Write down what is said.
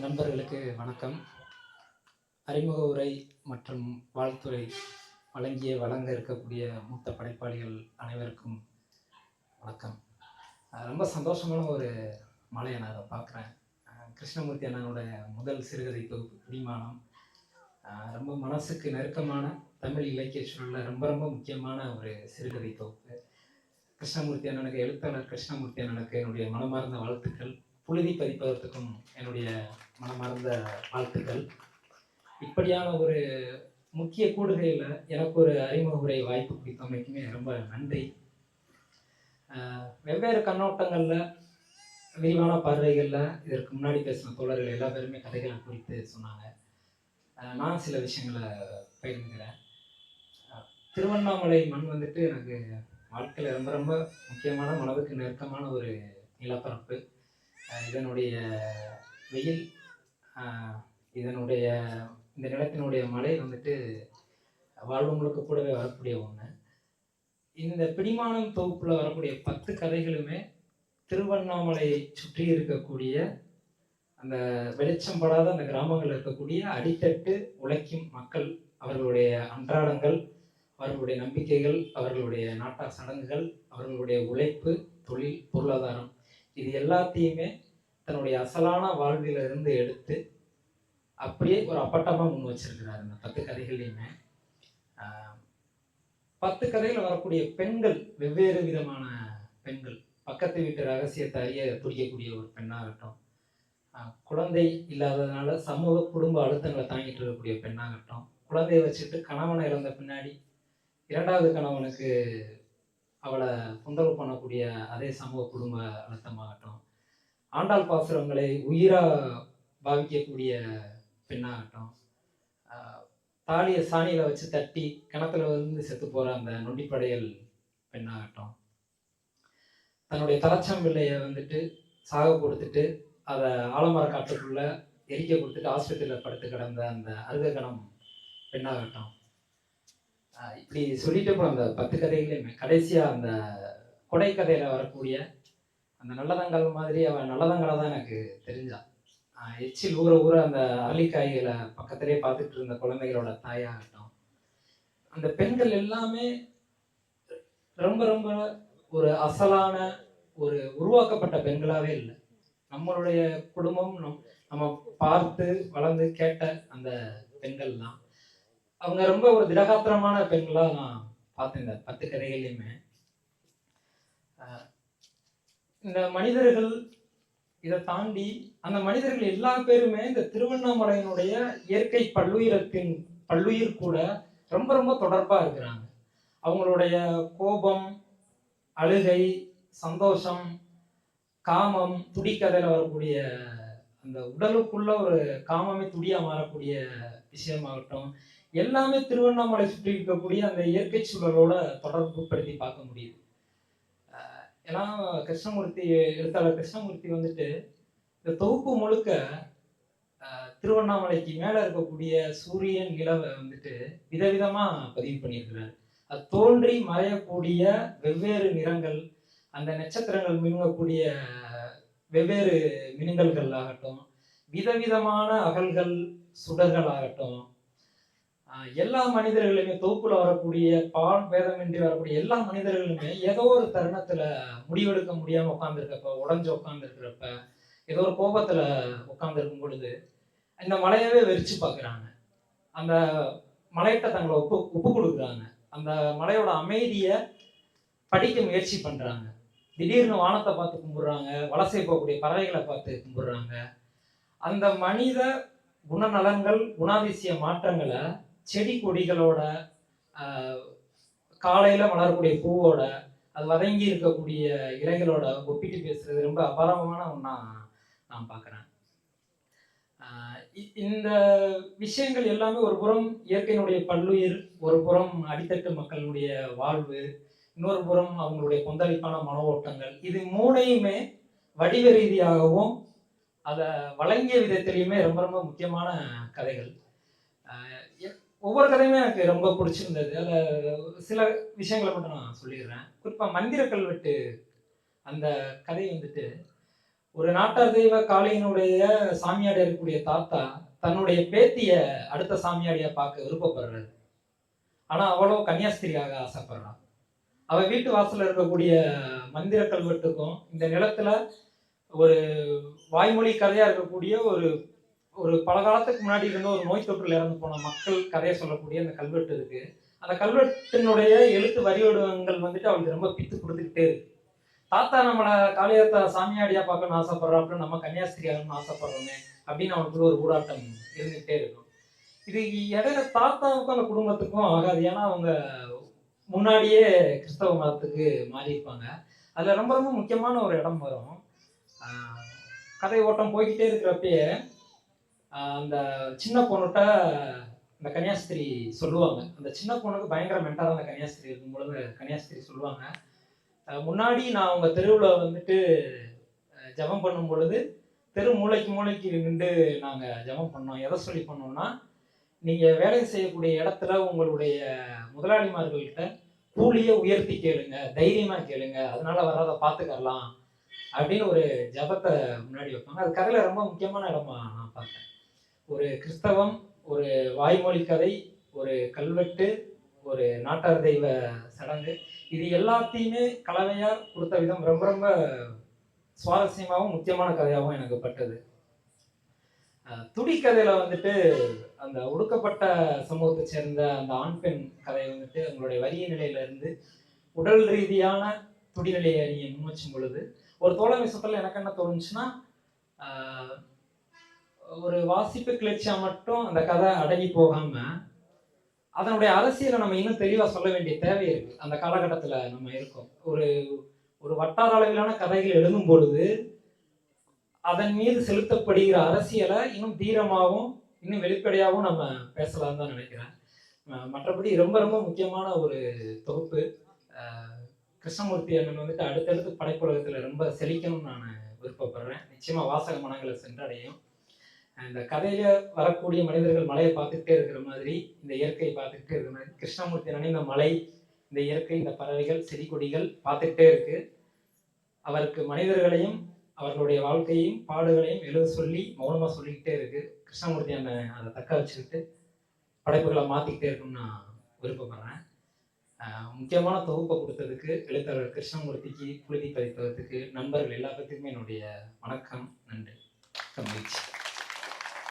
நண்பர்களுக்கு வணக்கம். அறிமுக உரை மற்றும் வாழ்த்துரை வழங்கிய வழங்க இருக்கக்கூடிய மூத்த படைப்பாளிகள் அனைவருக்கும் வணக்கம். ரொம்ப சந்தோஷமான ஒரு மலையை நான் அதை பார்க்குறேன். கிருஷ்ணமூர்த்தி அண்ணனோட முதல் சிறுகதை தொகுப்பு பிடிமானம் ரொம்ப மனசுக்கு நெருக்கமான தமிழ் இலக்கிய சூழலில் ரொம்ப ரொம்ப முக்கியமான ஒரு சிறுகதை தொகுப்பு. கிருஷ்ணமூர்த்தி அண்ணனுக்கு எழுத்தாளர் கிருஷ்ணமூர்த்தி அண்ணனுக்கு என்னுடைய மனமார்ந்த வாழ்த்துக்கள். புழுதி பதிப்பதற்கும் என்னுடைய மனமார்ந்த வாழ்த்துக்கள். இப்படியான ஒரு முக்கிய கூடுகையில் எனக்கு ஒரு அறிமுக உரை வாய்ப்பு கொடுத்தமைக்குமே ரொம்ப நன்றி. வெவ்வேறு கண்ணோட்டங்களில் விரிவான பார்வைகளில் இதற்கு முன்னாடி பேசின தோழர்கள் எல்லா பேருமே கதைகளை குறித்து சொன்னாங்க. நான் சில விஷயங்களை பகிர்ந்துக்கிறேன். திருவண்ணாமலை மண் வந்துட்டு எனக்கு வாழ்க்கையில் ரொம்ப ரொம்ப முக்கியமான மனதுக்கு நெருக்கமான ஒரு நிலப்பரப்பு. இதனுடைய வெயில் இதனுடைய இந்த நிலத்தினுடைய மழை வந்துட்டு வாழ்வங்களுக்கு கூடவே வரக்கூடிய ஒன்று இந்த பிடிமானம் தொகுப்பில் வரக்கூடிய பத்து கதைகளுமே திருவண்ணாமலையை சுற்றி இருக்கக்கூடிய அந்த வெளிச்சம் படாத அந்த கிராமங்களில் இருக்கக்கூடிய அடித்தட்டு உழைக்கும் மக்கள் அவர்களுடைய அன்றாடங்கள் அவர்களுடைய நம்பிக்கைகள் அவர்களுடைய நாட்டார் சடங்குகள் அவர்களுடைய உழைப்பு தொழில் பொருளாதாரம் இது எல்லாத்தையுமே தன்னுடைய அசலான வாழ்விலிருந்து எடுத்து அப்படியே ஒரு அப்பட்டமாக முன் வச்சிருக்கிறார் இந்த பத்து கதைகள்லையுமே. பத்து கதையில் வரக்கூடிய பெண்கள் வெவ்வேறு விதமான பெண்கள். பக்கத்து வீட்டு ரகசியத்தை அறிய துடிக்கக்கூடிய ஒரு பெண்ணாகட்டும் இருக்கட்டும். குழந்தை இல்லாததுனால சமூக குடும்ப அழுத்தங்களை தாங்கிட்டு இருக்கக்கூடிய பெண்ணாகட்டும் குழந்தையை வச்சுட்டு கணவனை இழந்த பின்னாடி இரண்டாவது கணவனுக்கு அவளை தொந்தரவு பண்ணக்கூடிய அதே சமூக குடும்ப அழுத்தமாகட்டும் ஆண்டாள் பாசுரங்களை உயிராக பாவிக்கக்கூடிய பெண்ணாகட்டும் தாலியை சாணியில் வச்சு தட்டி கிணத்துல வந்து செத்து போகிற அந்த நொண்டிப்படையல் பெண்ணாகட்டும் தன்னுடைய தலைச்சம் பிள்ளையை வந்துட்டு சாக கொடுத்துட்டு அதை ஆலமர காட்டுக்குள்ளே எரிக்க கொடுத்துட்டு ஆஸ்பத்திரியில் படுத்து கிடந்த அந்த அருககணம் பெண்ணாகட்டும். இப்படி சொல்லிட்டு போன அந்த பத்து கதைகளையுமே கடைசியாக அந்த கொடை கதையில் வரக்கூடிய அந்த நல்லதங்கள் மாதிரி அவன் நல்லதங்களை தான் எனக்கு தெரிஞ்சா. எச்சில் ஊற ஊற அந்த அரளிக்காய்களை பக்கத்திலே பார்த்துட்டு இருந்த குழந்தைகளோட தாயாகட்டும். அந்த பெண்கள் எல்லாமே ரொம்ப ரொம்ப ஒரு அசலான ஒரு உருவாக்கப்பட்ட பெண்களாகவே இல்லை. நம்மளுடைய குடும்பம் நம் நம்ம பார்த்து வளர்ந்து கேட்ட அந்த பெண்கள் தான் அவங்க ரொம்ப ஒரு திடகாத்திரமான பெண்களா நான் பார்த்தேன் இந்த பத்து கதைகள்லையுமே. ஆஹ் இந்த மனிதர்கள் இதை தாண்டி அந்த மனிதர்கள் எல்லா பேருமே இந்த திருவண்ணாமலையினுடைய இயற்கை பல்லுயிரத்தின் பல்லுயிர் கூட ரொம்ப ரொம்ப தொடர்பா இருக்கிறாங்க. அவங்களுடைய கோபம் அழுகை சந்தோஷம் காமம் துடிக்கதையில் வரக்கூடிய அந்த உடலுக்குள்ள ஒரு காமமே துடியா மாறக்கூடிய விஷயமாகட்டும் எல்லாமே திருவண்ணாமலை சுற்றி இருக்கக்கூடிய அந்த இயற்கை சூழலோட தொடர்புப்படுத்தி பார்க்க முடியுது. ஏன்னா கிருஷ்ணமூர்த்தி எழுத்தாளர் கிருஷ்ணமூர்த்தி வந்துட்டு இந்த தொகுப்பு முழுக்க திருவண்ணாமலைக்கு மேலே இருக்கக்கூடிய சூரியன் நிலவை வந்துட்டு விதவிதமாக பதிவு பண்ணியிருக்கிறார். அது தோன்றி மறையக்கூடிய வெவ்வேறு நிறங்கள் அந்த நட்சத்திரங்கள் மினுங்கக்கூடிய வெவ்வேறு மினுங்கல்கள் ஆகட்டும் விதவிதமான அகல்கள் சுடர்கள் ஆகட்டும் எல்லா மனிதர்களுமே தொகுப்புல வரக்கூடிய பால் பேதமின்றி வரக்கூடிய எல்லா மனிதர்களுமே ஏதோ ஒரு தருணத்துல முடிவெடுக்க முடியாம உட்காந்துருக்கப்ப உடஞ்சு உட்காந்துருக்கிறப்ப ஏதோ ஒரு கோபத்துல உட்காந்துருக்கும் பொழுது இந்த மலையவே வெறிச்சு பார்க்குறாங்க. அந்த மலையிட்ட தங்களை ஒப்பு ஒப்பு கொடுக்குறாங்க. அந்த மலையோட அமைதியை படிக்க முயற்சி பண்றாங்க. திடீர்னு வானத்தை பார்த்து கும்பிடுறாங்க வலசை போகக்கூடிய பறவைகளை பார்த்து கும்பிடுறாங்க. அந்த மனித குணநலங்கள் குணாதிசய மாற்றங்களை செடி கொடிகளோட காலையில் வளரக்கூடிய பூவோட அது வதங்கி இருக்கக்கூடிய இலைகளோட ஒப்பிட்டு பேசுறது ரொம்ப அபாரமான ஒன்றா நான் பார்க்குறேன் இந்த விஷயங்கள் எல்லாமே ஒரு புறம் இயற்கையினுடைய பல்லுயிர் ஒரு புறம் அடித்தட்டு மக்களுடைய வாழ்வு இன்னொரு புறம் அவங்களுடைய கொந்தளிப்பான மன ஓட்டங்கள். இது மூணையுமே வடிவ ரீதியாகவும் அதை வழங்கிய விதத்திலையுமே ரொம்ப ரொம்ப முக்கியமான கதைகள். ஒவ்வொரு கதையுமே எனக்கு ரொம்ப பிடிச்சிருந்தது. அதில் சில விஷயங்களை மட்டும் நான் சொல்லிடுறேன். குறிப்பாக மந்திர கல்வெட்டு அந்த கதை வந்துட்டு ஒரு நாட்டார் தெய்வ காளியினுடைய சாமியாடி இருக்கக்கூடிய தாத்தா தன்னுடைய பேத்திய அடுத்த சாமியாடியா பார்க்க விருப்பப்படுறாரு. ஆனால் அவ்வளோ கன்னியாஸ்திரியாக ஆசைப்படுறான். அவள் வீட்டு வாசலில் இருக்கக்கூடிய மந்திர கல்வெட்டுக்கும் இந்த நிலத்தில் ஒரு வாய்மொழி கதையாக இருக்கக்கூடிய ஒரு ஒரு பல காலத்துக்கு முன்னாடி இருந்த ஒரு நோய் தொற்றில் இறந்து போன மக்கள் கதையை சொல்லக்கூடிய அந்த கல்வெட்டு இருக்கு. அந்த கல்வெட்டினுடைய எழுத்து வரிவடங்கள் வந்துட்டு அவளுக்கு ரொம்ப பித்து கொடுத்துக்கிட்டே இருக்கு. தாத்தா நம்மளை காளியத்தா சாமியாடியா பார்க்கணும்னு ஆசைப்படுறாப்புல நம்ம கன்னியாஸ்திரி ஆகணும்னு ஆசைப்படுறோமே அப்படின்னு அவனுக்குள்ள ஒரு ஊடாட்டம் இருந்துகிட்டே இருக்கும். இது இடையில தாத்தாவுக்கும் அந்த குடும்பத்துக்கும் ஆகாது. ஏன்னா அவங்க முன்னாடியே கிறிஸ்தவ மதத்துக்கு மாறியிருப்பாங்க. அதில் அதுல ரொம்ப ரொம்ப முக்கியமான ஒரு இடம் வரும். கதை ஓட்டம் போய்கிட்டே இருக்கிறப்பயே அந்த சின்ன பொண்ணுகிட்ட அந்த கன்னியாஸ்திரி சொல்லுவாங்க. அந்த சின்ன பொண்ணுக்கு பயங்கர மென்டாக அந்த கன்னியாஸ்திரி இருக்கும்பொழுது கன்னியாஸ்திரி சொல்லுவாங்க. முன்னாடி நான் அவங்க தெருவில் வந்துட்டு ஜபம் ஜெபம் பண்ணும் பொழுது தெரு மூளைக்கு மூளைக்கு நின்று நாங்கள் ஜெபம் பண்ணோம். எதை சொல்லி பண்ணோம்னா நீங்கள் வேலை செய்யக்கூடிய இடத்துல உங்களுடைய முதலாளிமார்கள்கிட்ட கூலியை உயர்த்தி கேளுங்க தைரியமாக கேளுங்க அதனால வராத பார்த்துக்கலாம் அப்படின்னு ஒரு ஜபத்தை முன்னாடி வைப்பாங்க. அது கதையில் ரொம்ப முக்கியமான இடமா நான் பார்த்தேன். ஒரு கிறிஸ்தவம் ஒரு வாய்மொழி கதை ஒரு கல்வெட்டு ஒரு நாட்டார் தெய்வ சடங்கு இது எல்லாத்தையுமே கலவையாக கொடுத்த விதம். ரொம்ப ரொம்ப சுவாரஸ்யமாகவும் முக்கியமான கதையாகவும் எனக்கு பட்டது. துடிக்கதையில் வந்துட்டு அந்த ஒடுக்கப்பட்ட சமூகத்தை சேர்ந்த அந்த ஆண் பெண் கதையை வந்துட்டு அவங்களுடைய வரிய நிலையிலிருந்து உடல் ரீதியான துடிநிலையை நீங்கள் முன்வச்சும் பொழுது ஒரு தோழமை சுற்றில் எனக்கு என்ன தோணுச்சுன்னா ஒரு வாசிப்பு கிளர்ச்சியா மட்டும் அந்த கதை அடங்கி போகாம அதனுடைய அரசியலை நம்ம இன்னும் தெளிவாக சொல்ல வேண்டிய தேவை இருக்கு. அந்த காலகட்டத்தில் நம்ம இருக்கோம். ஒரு ஒரு வட்டார அளவிலான கதைகள் எழுதும் பொழுது அதன் மீது செலுத்தப்படுகிற அரசியலை இன்னும் தீரமாகவும் இன்னும் வெளிப்படையாகவும் நம்ம பேசலாம்னு தான் நினைக்கிறேன். மற்றபடி ரொம்ப ரொம்ப முக்கியமான ஒரு தொகுப்பு கிருஷ்ணமூர்த்தி அண்ணன் வந்துட்டு அடுத்தடுத்து படைப்புலகத்தில் ரொம்ப செழிக்கணும்னு நான் விருப்பப்படுறேன். நிச்சயமாக வாசக மனங்களை சென்றடையும். இந்த கதையில வரக்கூடிய மனிதர்கள் மலையை பார்த்துக்கிட்டே இருக்கிற மாதிரி இந்த இயற்கையை பார்த்துக்கிட்டே இருக்கிற மாதிரி கிருஷ்ணமூர்த்தி அண்ணன் இந்த மலை இந்த இயற்கை இந்த பறவைகள் செடி கொடிகள் பார்த்துக்கிட்டே இருக்கு. அவருக்கு மனிதர்களையும் அவர்களுடைய வாழ்க்கையும் பாடுகளையும் எழுத சொல்லி மௌனமாக சொல்லிக்கிட்டே இருக்கு. கிருஷ்ணமூர்த்தி அண்ணன் அதை தக்க வச்சுக்கிட்டு படைப்புகளை மாற்றிக்கிட்டே இருக்கும்னு நான் விருப்பப்படுறேன். முக்கியமான தொகுப்பை கொடுத்ததுக்கு எழுத்தாளர் கிருஷ்ணமூர்த்திக்கு புழுதி பதித்ததுக்கு நண்பர்கள் எல்லாத்துக்குமே என்னுடைய வணக்கம் நன்றி. மகிழ்ச்சி.